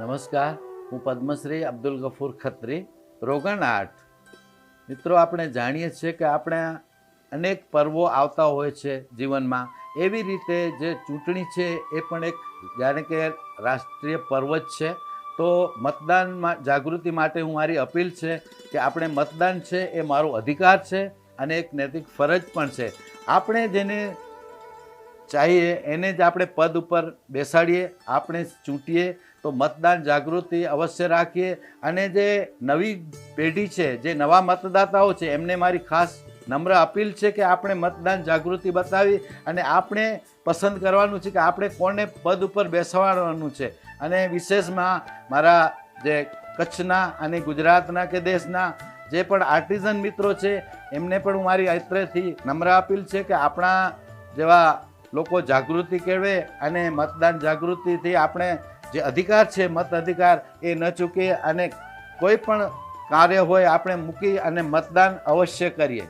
નમસ્કાર, હું પદ્મશ્રી અબ્દુલ ગફૂર ખત્રી રોગન આર્ટ. મિત્રો, આપણે જાણીએ છીએ કે આપણે અનેક પર્વો આવતા હોય છે જીવનમાં. એવી રીતે જે ચૂંટણી છે એ પણ એક જાણે કે રાષ્ટ્રીય પર્વ જ છે. તો મતદાનમાં જાગૃતિ માટે હું મારી અપીલ છે કે આપણે મતદાન છે એ મારો અધિકાર છે અને એક નૈતિક ફરજ પણ છે. આપણે જેને ચાહીએ, એને જ આપણે પદ ઉપર બેસાડીએ, આપણે ચૂંટીએ. તો મતદાન જાગૃતિ અવશ્ય રાખીએ. અને જે નવી પેઢી છે, જે નવા મતદાતાઓ છે, એમને મારી ખાસ નમ્ર અપીલ છે કે આપણે મતદાન જાગૃતિ બતાવી અને આપણે પસંદ કરવાનું છે કે આપણે કોને પદ ઉપર બેસવાનું છે. અને વિશેષમાં મારા જે કચ્છના અને ગુજરાતના કે દેશના જે પણ આર્ટિઝન મિત્રો છે, એમને પણ હું મારી અત્રેથી નમ્ર અપીલ છે કે આપણા જેવા લોકો જાગૃતિ કેળવે અને મતદાન જાગૃતિથી આપણે જે અધિકાર છે, મત અધિકાર એ ન ચૂકીએ અને કોઈ પણ કાર્ય હોય, આપણે મૂકી અને મતદાન અવશ્ય કરીએ.